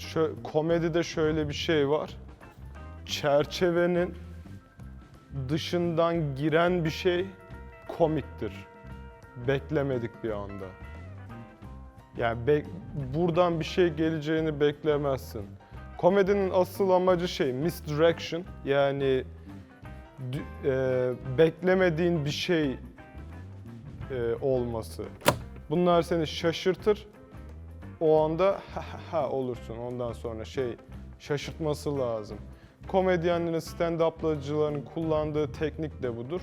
şö- komedide şöyle bir şey var. Çerçevenin dışından giren bir şey komiktir. Beklemedik bir anda. Yani bek- buradan bir şey geleceğini beklemezsin. Komedinin asıl amacı şey misdirection yani e, beklemediğin bir şey e, olması. Bunlar seni şaşırtır. O anda ha ha ha olursun. Ondan sonra şey şaşırtması lazım. Komedyenlerin, stand-up'lıcıların kullandığı teknik de budur.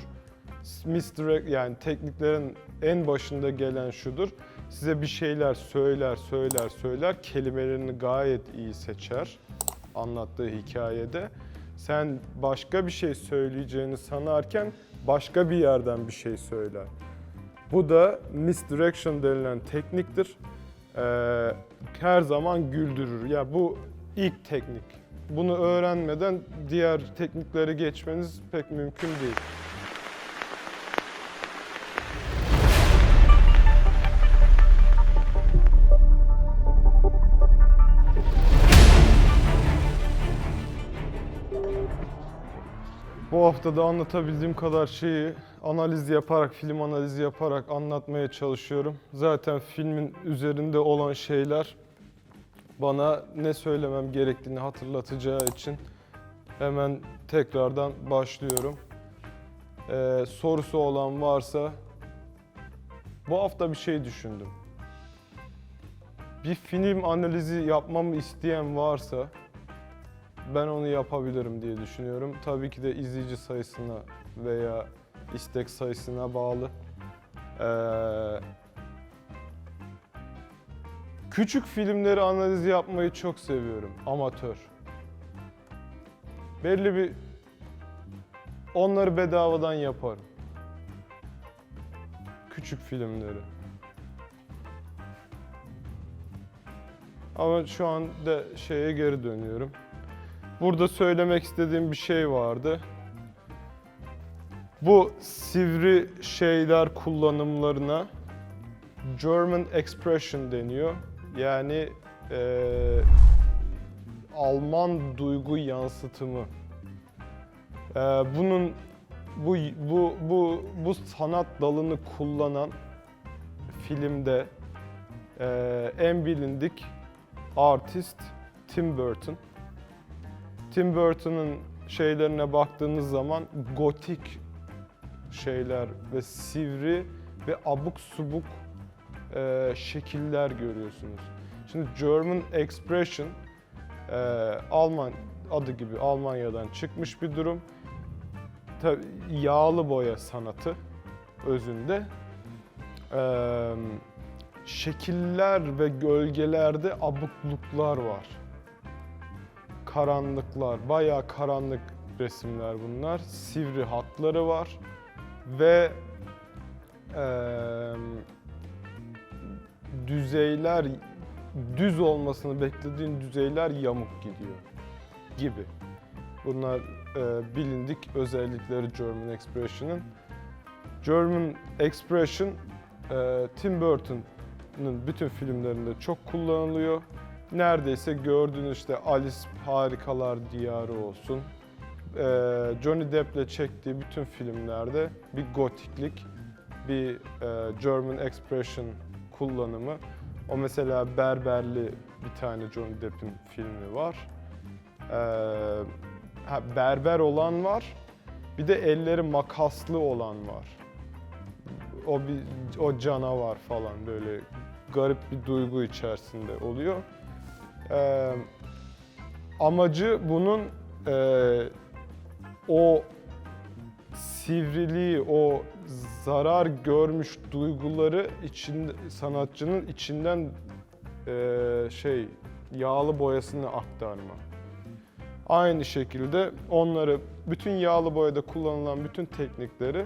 Misdirect yani tekniklerin en başında gelen şudur. Size bir şeyler söyler, söyler, söyler. Kelimelerini gayet iyi seçer anlattığı hikayede. Sen başka bir şey söyleyeceğini sanarken başka bir yerden bir şey söyler. Bu da misdirection denilen tekniktir. Ee, her zaman güldürür. Ya bu ilk teknik. Bunu öğrenmeden diğer teknikleri geçmeniz pek mümkün değil. Bu hafta da anlatabildiğim kadar şeyi analiz yaparak, film analizi yaparak anlatmaya çalışıyorum. Zaten filmin üzerinde olan şeyler bana ne söylemem gerektiğini hatırlatacağı için hemen tekrardan başlıyorum. Ee, sorusu olan varsa bu hafta bir şey düşündüm. Bir film analizi yapmamı isteyen varsa ben onu yapabilirim diye düşünüyorum. Tabii ki de izleyici sayısına veya istek sayısına bağlı. Ee, küçük filmleri analiz yapmayı çok seviyorum. Amatör. Belli bir onları bedavadan yaparım. Küçük filmleri. Ama şu anda şeye geri dönüyorum. Burada söylemek istediğim bir şey vardı. Bu sivri şeyler kullanımlarına German expression deniyor. Yani eee, Alman duygu yansıtımı. Eee, bunun bu bu bu bu sanat dalını kullanan filmde eee, en bilindik artist Tim Burton. Tim Burton'ın şeylerine baktığınız zaman gotik şeyler ve sivri ve abuk subuk e, şekiller görüyorsunuz. Şimdi German Expression e, Alman adı gibi Almanya'dan çıkmış bir durum. Tabii yağlı boya sanatı özünde. E, şekiller ve gölgelerde abukluklar var karanlıklar, bayağı karanlık resimler bunlar. Sivri hatları var ve eee, düzeyler düz olmasını beklediğin düzeyler yamuk gidiyor gibi. Bunlar eee, bilindik özellikleri German Expression'ın. German Expression eee, Tim Burton'ın bütün filmlerinde çok kullanılıyor neredeyse gördüğünüz işte Alice Harikalar Diyarı olsun. Ee, Johnny Depp'le çektiği bütün filmlerde bir gotiklik, bir e, German expression kullanımı. O mesela Berberli bir tane Johnny Depp'in filmi var. Ee, ha, berber olan var. Bir de elleri makaslı olan var. O bir o canavar falan böyle garip bir duygu içerisinde oluyor. Ee, amacı bunun e, o sivriliği, o zarar görmüş duyguları için sanatçının içinden e, şey yağlı boyasını aktarma. Aynı şekilde onları bütün yağlı boyada kullanılan bütün teknikleri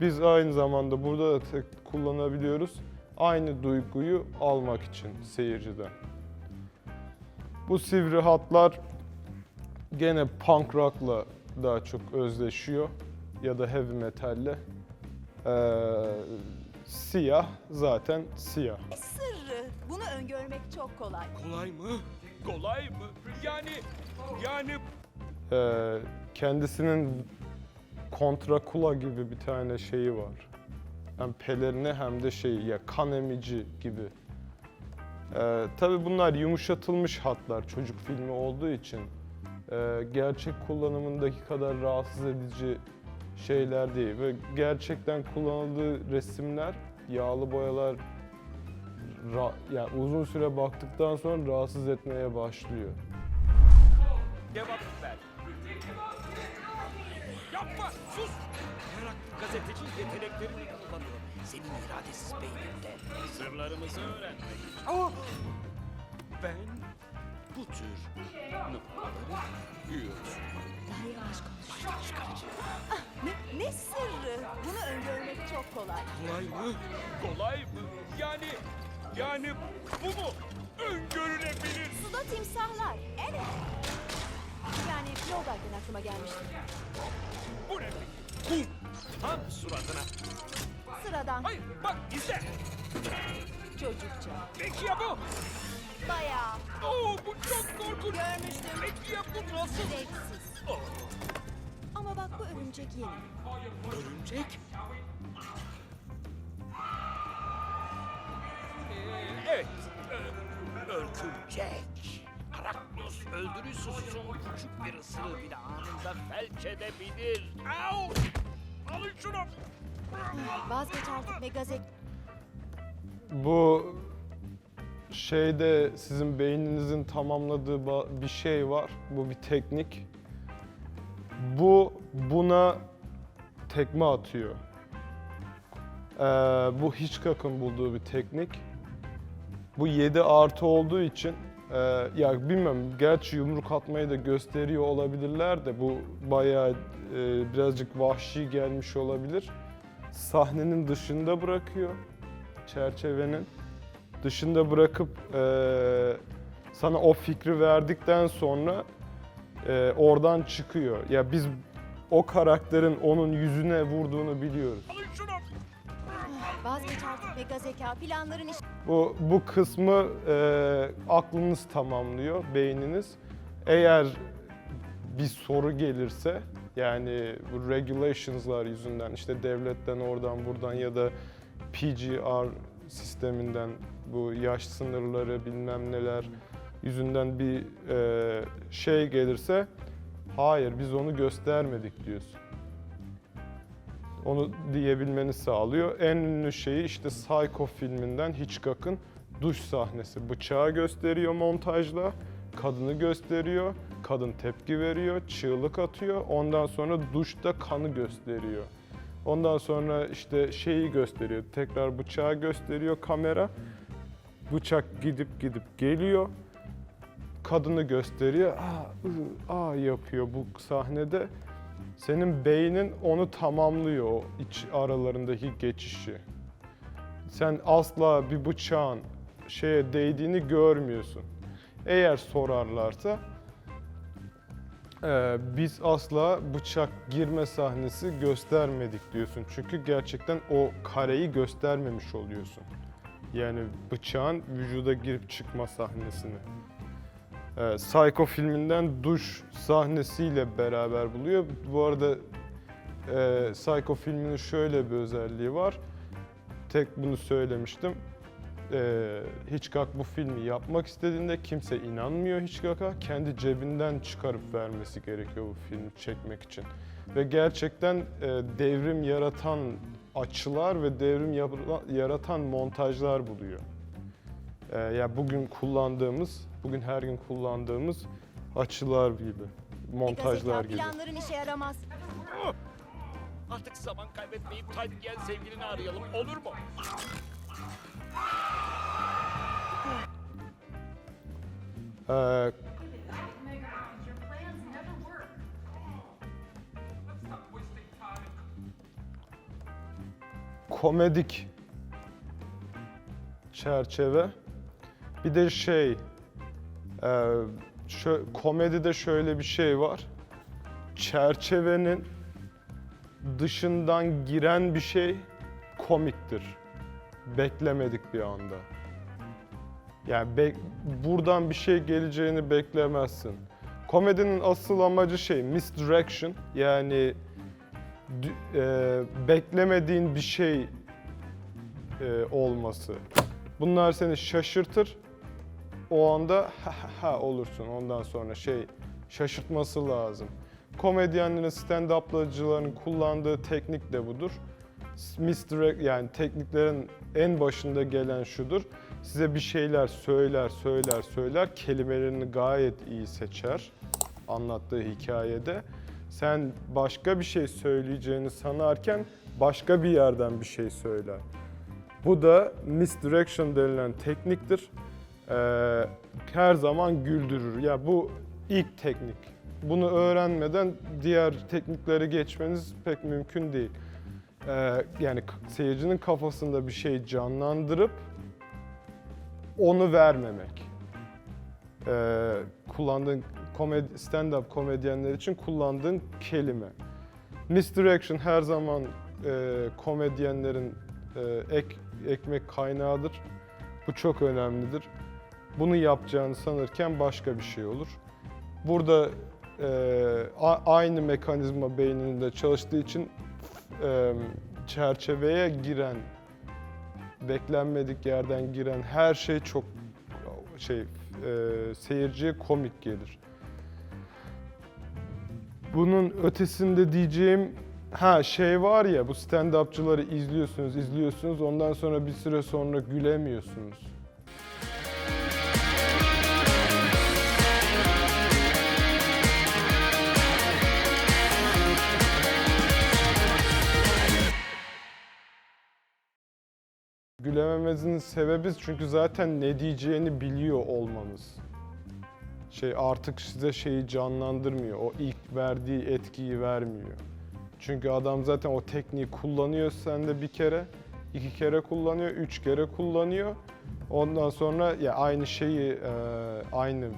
biz aynı zamanda burada da tek- kullanabiliyoruz. Aynı duyguyu almak için seyirciden. Bu sivri hatlar gene punk rock'la daha çok özleşiyor ya da heavy metalle. Ee, siyah zaten siyah. Sırrı. Bunu öngörmek çok kolay. Kolay mı? Kolay mı? Yani yani Ee, kendisinin kontrakula gibi bir tane şeyi var. Hem pelerini hem de şeyi ya kan emici gibi. Ee, tabii bunlar yumuşatılmış hatlar çocuk filmi olduğu için. Ee, gerçek kullanımındaki kadar rahatsız edici şeyler değil. Ve gerçekten kullanıldığı resimler, yağlı boyalar ra- yani uzun süre baktıktan sonra rahatsız etmeye başlıyor. ver. Yapma sus. Meraklı gazeteci yeteneklerini kullanıyor. Senin iradesiz beyninde. Sırlarımızı öğrenmek için. Ama ben bu tür noktaları yiyorum. Daha yavaş konuş. Ne, ne sırrı? Bunu öngörmek çok kolay. Kolay mı? Kolay mı? Yani yani bu mu? Öngörülebilir. Suda timsahlar. Evet. Yani yoldayken aklıma gelmişti. Bu ne peki? Kum. Tam suratına. Sıradan, Hayır bak izle. çocukça. Peki ya bu? Bayağı Oo bu çok korkunç. görmüştüm. Peki ya bu nasıl? Zevksiz. Oh, Ama bak bu örümcek yeni. örümcek? Ee, evet. Ö- örkümcek. Arachnos öldürüsüzün küçük bir ısırığı bile anında felç edebilir. Au! Alın şunu. Vazgeç artık Megazek. Bu şeyde sizin beyninizin tamamladığı bir şey var. Bu bir teknik. Bu buna tekme atıyor. Ee, bu Hitchcock'ın bulduğu bir teknik. Bu 7 artı olduğu için e, ya bilmem gerçi yumruk atmayı da gösteriyor olabilirler de bu bayağı e, birazcık vahşi gelmiş olabilir. Sahnenin dışında bırakıyor çerçevenin dışında bırakıp eee, sana o fikri verdikten sonra eee, oradan çıkıyor. Ya biz o karakterin onun yüzüne vurduğunu biliyoruz. Vazgeç artık Megazeka. Planların iş... Bu bu kısmı eee, aklınız tamamlıyor, beyniniz. Eğer bir soru gelirse yani bu regulations'lar yüzünden işte devletten oradan buradan ya da PGR sisteminden bu yaş sınırları bilmem neler yüzünden bir eee, şey gelirse hayır biz onu göstermedik diyorsun. Onu diyebilmeni sağlıyor. En ünlü şeyi işte Psycho filminden Hitchcock'ın duş sahnesi. Bıçağı gösteriyor montajla, kadını gösteriyor, kadın tepki veriyor, çığlık atıyor. Ondan sonra duşta kanı gösteriyor. Ondan sonra işte şeyi gösteriyor, tekrar bıçağı gösteriyor kamera. Bıçak gidip gidip geliyor. Kadını gösteriyor, aa, ı, aa yapıyor bu sahnede. Senin beynin onu tamamlıyor o iç aralarındaki geçişi. Sen asla bir bıçağın şeye değdiğini görmüyorsun. Eğer sorarlarsa eee, biz asla bıçak girme sahnesi göstermedik diyorsun. Çünkü gerçekten o kareyi göstermemiş oluyorsun. Yani bıçağın vücuda girip çıkma sahnesini. Ee, Psycho filminden duş sahnesiyle beraber buluyor. Bu arada e, Psycho filminin şöyle bir özelliği var. Tek bunu söylemiştim. Ee, Hitchcock bu filmi yapmak istediğinde kimse inanmıyor Hitchcock'a. Kendi cebinden çıkarıp vermesi gerekiyor bu filmi çekmek için. Ve gerçekten e, devrim yaratan açılar ve devrim yaratan montajlar buluyor. Ee, ya bugün kullandığımız, bugün her gün kullandığımız açılar gibi, montajlar gibi. planların işe yaramaz. Artık zaman kaybetmeyip Titan sevgilini arayalım olur mu? Ee, komedik çerçeve. Bir de şey, e, şö- komedide şöyle bir şey var. Çerçevenin dışından giren bir şey komiktir. Beklemedik bir anda. Yani bek- buradan bir şey geleceğini beklemezsin. Komedinin asıl amacı şey misdirection yani e, beklemediğin bir şey e, olması. Bunlar seni şaşırtır. O anda ha ha ha olursun. Ondan sonra şey şaşırtması lazım. Komedyenlerin, stand-up'cıların kullandığı teknik de budur. Misdirect yani tekniklerin en başında gelen şudur. Size bir şeyler söyler, söyler, söyler. Kelimelerini gayet iyi seçer anlattığı hikayede. Sen başka bir şey söyleyeceğini sanarken başka bir yerden bir şey söyler. Bu da misdirection denilen tekniktir. Ee, her zaman güldürür. Ya bu ilk teknik. Bunu öğrenmeden diğer tekniklere geçmeniz pek mümkün değil. Ee, yani seyircinin kafasında bir şey canlandırıp onu vermemek. Ee, kullandığın komedi, stand-up komedyenler için kullandığın kelime. Misdirection her zaman e, komedyenlerin e, ek, ekmek kaynağıdır. Bu çok önemlidir. Bunu yapacağını sanırken başka bir şey olur. Burada e, aynı mekanizma beyninde çalıştığı için e, çerçeveye giren, beklenmedik yerden giren her şey çok şey e, seyirciye komik gelir. Bunun ötesinde diyeceğim ha şey var ya bu stand-upçıları izliyorsunuz, izliyorsunuz ondan sonra bir süre sonra gülemiyorsunuz. Gülememezinin sebebi çünkü zaten ne diyeceğini biliyor olmanız. Şey artık size şeyi canlandırmıyor. O ilk verdiği etkiyi vermiyor. Çünkü adam zaten o tekniği kullanıyor sende bir kere, iki kere kullanıyor, üç kere kullanıyor. Ondan sonra ya aynı şeyi, e, aynı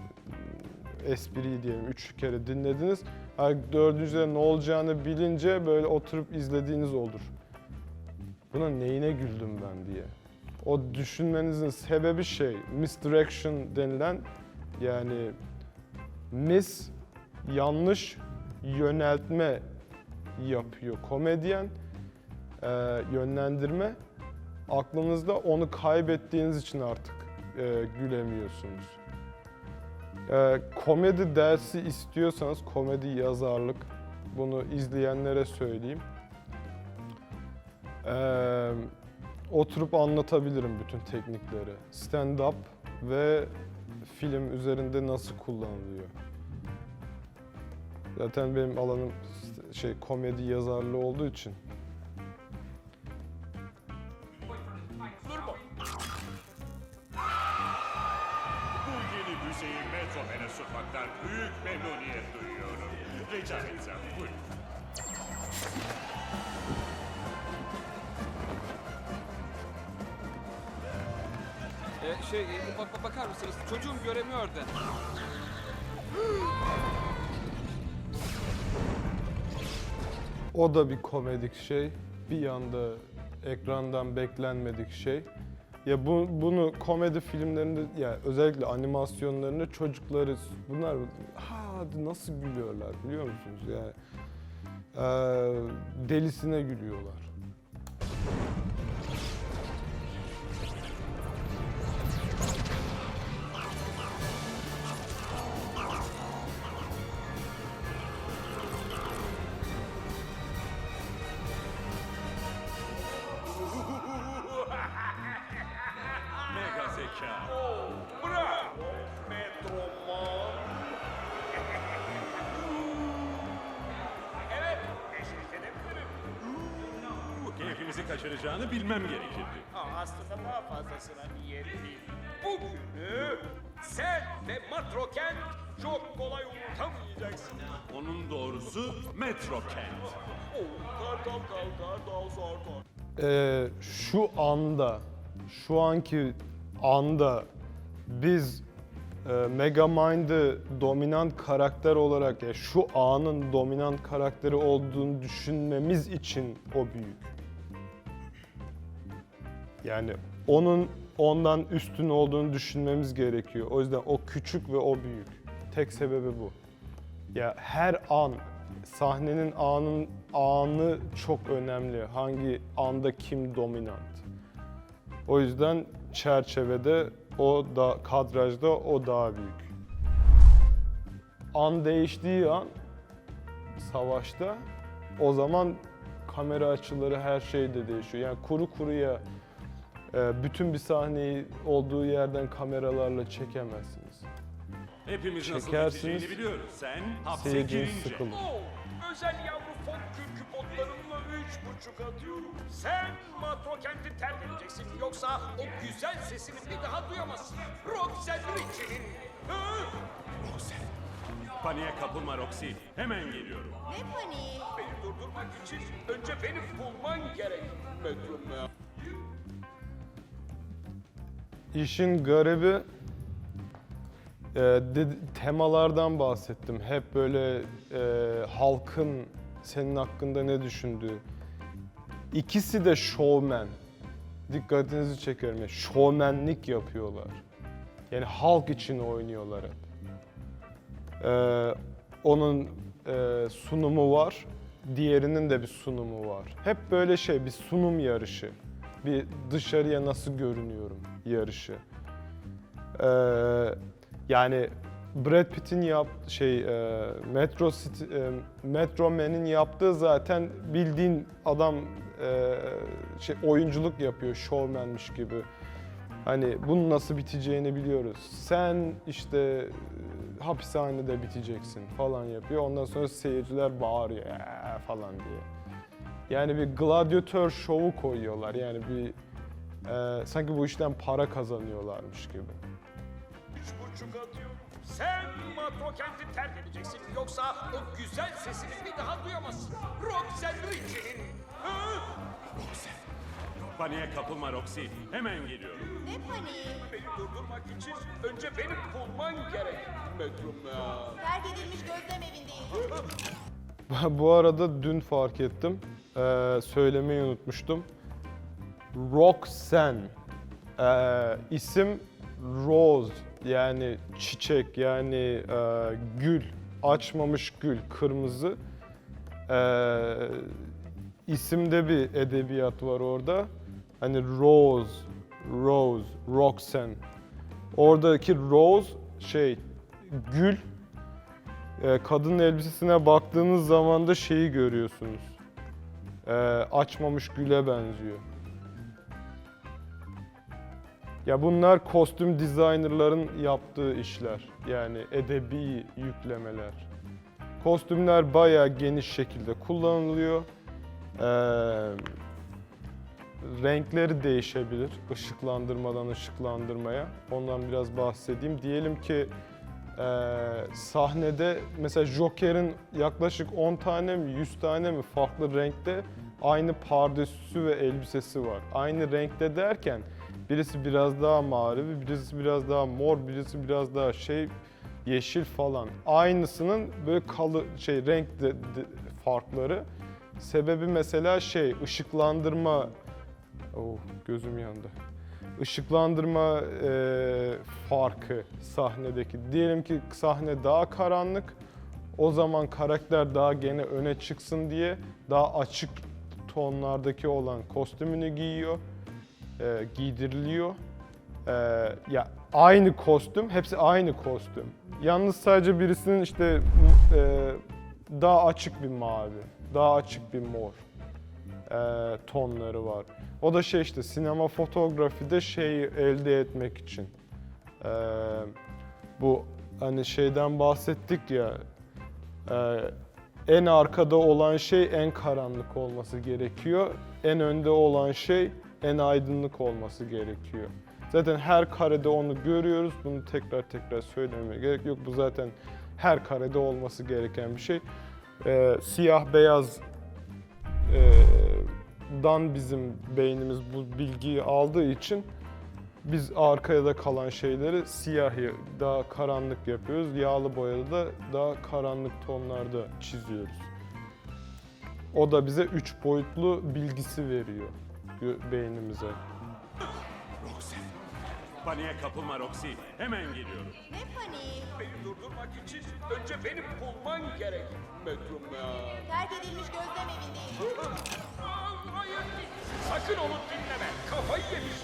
espriyi diyelim üç kere dinlediniz. Dördüncüde ne olacağını bilince böyle oturup izlediğiniz olur. Buna neyine güldüm ben diye. O düşünmenizin sebebi şey, misdirection denilen yani mis yanlış yöneltme yapıyor komedyen e, yönlendirme aklınızda onu kaybettiğiniz için artık e, gülemiyorsunuz. E, komedi dersi istiyorsanız komedi yazarlık bunu izleyenlere söyleyeyim. Ee, oturup anlatabilirim bütün teknikleri. Stand-up ve film üzerinde nasıl kullanılıyor. Zaten benim alanım şey komedi yazarlığı olduğu için. Bu yeni müzeyi Metromen'e sunmaktan büyük memnuniyet duyuyorum. Rica etsem buyurun. Ee, şey, e, bak- bakar mısınız? Çocuğum göremiyor da. O da bir komedik şey. Bir yanda ekrandan beklenmedik şey. Ya bu, bunu komedi filmlerinde ya özellikle animasyonlarında çocukları bunlar ha nasıl gülüyorlar biliyor musunuz? Yani eee, delisine gülüyorlar. Zeka. Bravo. Metroman. Evet, teşvik edebilirim. Keyfinizi kaçıracağını bilmem gerekirdi. Aa, aslında daha fazlasına niyetliyim. Bugünü sen ve Matroken çok kolay unutamayacaksın. Onun doğrusu Metro Kent. Oh, kartal kalkar, dağ sarkar. Ee, şu anda, şu anki anda biz e, Megamind'ı dominant karakter olarak ya şu anın dominant karakteri olduğunu düşünmemiz için o büyük. Yani onun ondan üstün olduğunu düşünmemiz gerekiyor. O yüzden o küçük ve o büyük. Tek sebebi bu. Ya her an sahnenin anın anı çok önemli. Hangi anda kim dominant. O yüzden çerçevede o da kadrajda o daha büyük. An değiştiği an savaşta o zaman kamera açıları her şey de değişiyor. Yani kuru kuruya e, bütün bir sahneyi olduğu yerden kameralarla çekemezsiniz. Hepimiz nasıl Çekersiniz, biteceğini biliyoruz. Sen hapse girince. sıkılır. Oo, özel yavru fon kürkü botlarımla üç buçuk atıyorum. Sen Matro kenti terk Yoksa o güzel sesini bir daha duyamazsın. Roxanne Ritchie'nin. Hı? Paniğe kapılma Roxy. Hemen geliyorum. Ne paniği? Beni durdurmak için önce beni bulman gerek. Metrum ya. İşin garibi e, temalardan bahsettim. Hep böyle e, halkın senin hakkında ne düşündüğü. İkisi de showman. Dikkatinizi çekerim. Yani showmanlik yapıyorlar. Yani halk için oynuyorlar hep. E, onun e, sunumu var. Diğerinin de bir sunumu var. Hep böyle şey bir sunum yarışı. Bir dışarıya nasıl görünüyorum yarışı. Ee, yani Brad Pitt'in yap şey e, Metro City, e, Metro Man'in yaptığı zaten bildiğin adam e, şey oyunculuk yapıyor, showmanmiş gibi. Hani bunun nasıl biteceğini biliyoruz. Sen işte e, hapishanede biteceksin falan yapıyor. Ondan sonra seyirciler bağırıyor falan diye. Yani bir gladyatör şovu koyuyorlar. Yani bir e, sanki bu işten para kazanıyorlarmış gibi. Üç buçuk atıyorum. Sen Matro kenti terk edeceksin. Yoksa o güzel sesini bir daha duyamazsın. Roxanne Ritchie'nin. Hı? Paniğe kapılma Roxy. Hemen geliyorum. Ne paniği? Beni durdurmak için önce beni bulman gerek. Metrum ya. Terk edilmiş gözlem evindeyim. Bu arada dün fark ettim. Ee, söylemeyi unutmuştum. Roxanne. Ee, isim Rose yani çiçek yani e, gül. Açmamış gül kırmızı. Ee, isimde bir edebiyat var orada. Hani Rose, Rose, Roxanne. Oradaki Rose şey gül e, kadının elbisesine baktığınız zaman da şeyi görüyorsunuz. E, açmamış güle benziyor. Ya bunlar kostüm designerların yaptığı işler. Yani edebi yüklemeler. Kostümler bayağı geniş şekilde kullanılıyor. Ee, renkleri değişebilir ışıklandırmadan ışıklandırmaya. Ondan biraz bahsedeyim. Diyelim ki ee, sahnede mesela Joker'in yaklaşık 10 tane mi 100 tane mi farklı renkte aynı pardesüsü ve elbisesi var. Aynı renkte derken birisi biraz daha mavi, birisi biraz daha mor, birisi biraz daha şey yeşil falan. Aynısının böyle kalı şey renk de- de- farkları. Sebebi mesela şey ışıklandırma Oh gözüm yandı. Işıklandırma e, farkı sahnedeki. Diyelim ki sahne daha karanlık. O zaman karakter daha gene öne çıksın diye daha açık tonlardaki olan kostümünü giyiyor. E, giydiriliyor. E, ya aynı kostüm, hepsi aynı kostüm. Yalnız sadece birisinin işte e, daha açık bir mavi, daha açık bir mor e, tonları var. O da şey işte sinema fotografide şeyi elde etmek için. E, bu hani şeyden bahsettik ya e, en arkada olan şey en karanlık olması gerekiyor. En önde olan şey en aydınlık olması gerekiyor. Zaten her karede onu görüyoruz. Bunu tekrar tekrar söylemeye gerek yok. Bu zaten her karede olması gereken bir şey. E, siyah beyaz e, dan bizim beynimiz bu bilgiyi aldığı için biz arkaya da kalan şeyleri siyah daha karanlık yapıyoruz. Yağlı boyada da daha karanlık tonlarda çiziyoruz. O da bize üç boyutlu bilgisi veriyor beynimize. Paniğe kapılma Roxy. Hemen geliyorum. Ne paniği? Beni durdurmak için önce benim bulman gerek. Metroman. Terk edilmiş gözlem evindeyim. Hayır. Sakın onu dinleme. Kafayı yemiş.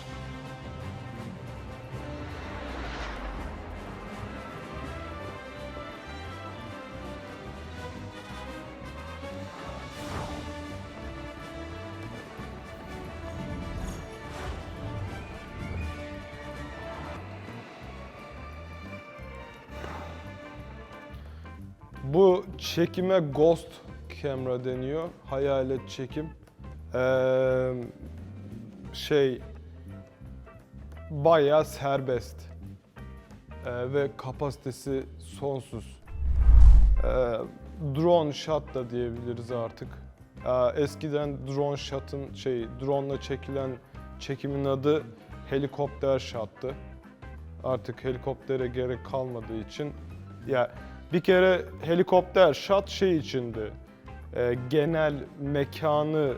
Bu çekime ghost camera deniyor. Hayalet çekim. Ee, şey bayağı serbest. Ee, ve kapasitesi sonsuz. Ee, drone shot da diyebiliriz artık. Ee, eskiden drone shot'ın şey drone'la çekilen çekimin adı helikopter shot'tı. Artık helikoptere gerek kalmadığı için ya bir kere helikopter shot şey içindi. e, genel mekanı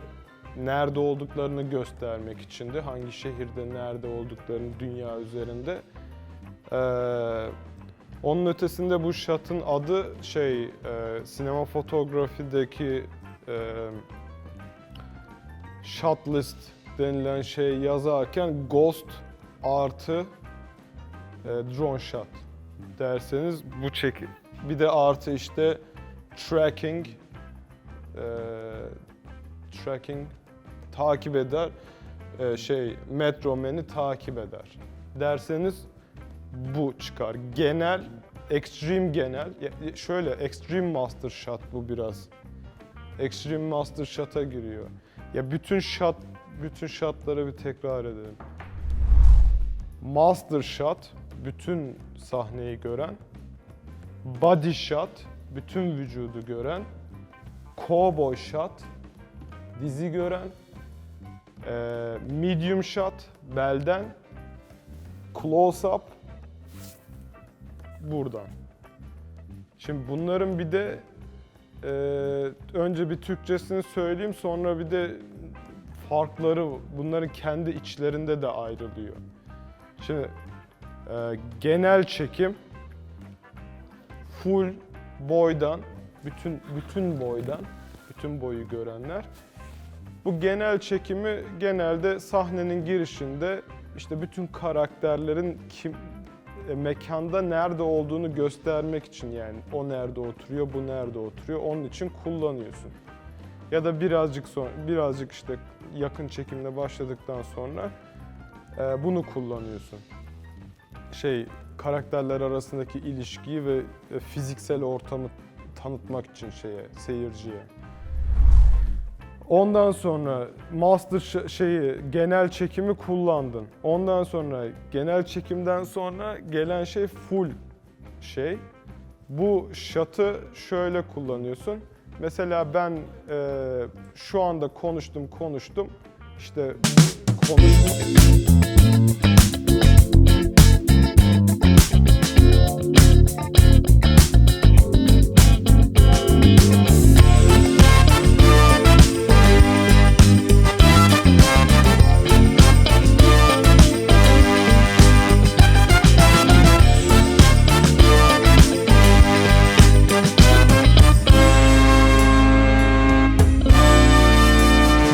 nerede olduklarını göstermek içindi. Hangi şehirde nerede olduklarını dünya üzerinde. Ee, onun ötesinde bu shot'ın adı şey e, sinema fotografideki e, shot list denilen şey yazarken ghost artı e, drone shot derseniz bu çekim. Bir de artı işte tracking e, tracking takip eder. E, şey Metro Man'i takip eder. Derseniz bu çıkar. Genel, extreme genel. Şöyle extreme master shot bu biraz. Extreme master shot'a giriyor. Ya bütün shot bütün shotları bir tekrar edelim. Master shot bütün sahneyi gören. Body shot bütün vücudu gören. Cowboy shot dizi gören. Eee, medium shot belden. Close up buradan. Şimdi bunların bir de eee, önce bir Türkçesini söyleyeyim sonra bir de farkları bunların kendi içlerinde de ayrılıyor. Şimdi eee, genel çekim full boydan bütün bütün boydan bütün boyu görenler bu genel çekimi genelde sahnenin girişinde işte bütün karakterlerin kim e, mekanda nerede olduğunu göstermek için yani o nerede oturuyor, bu nerede oturuyor onun için kullanıyorsun. Ya da birazcık sonra birazcık işte yakın çekimle başladıktan sonra e, bunu kullanıyorsun. Şey karakterler arasındaki ilişkiyi ve e, fiziksel ortamı tanıtmak için şeye seyirciye. Ondan sonra master şeyi genel çekimi kullandın. Ondan sonra genel çekimden sonra gelen şey full şey. Bu shot'ı şöyle kullanıyorsun. Mesela ben e, şu anda konuştum konuştum. İşte konuştum.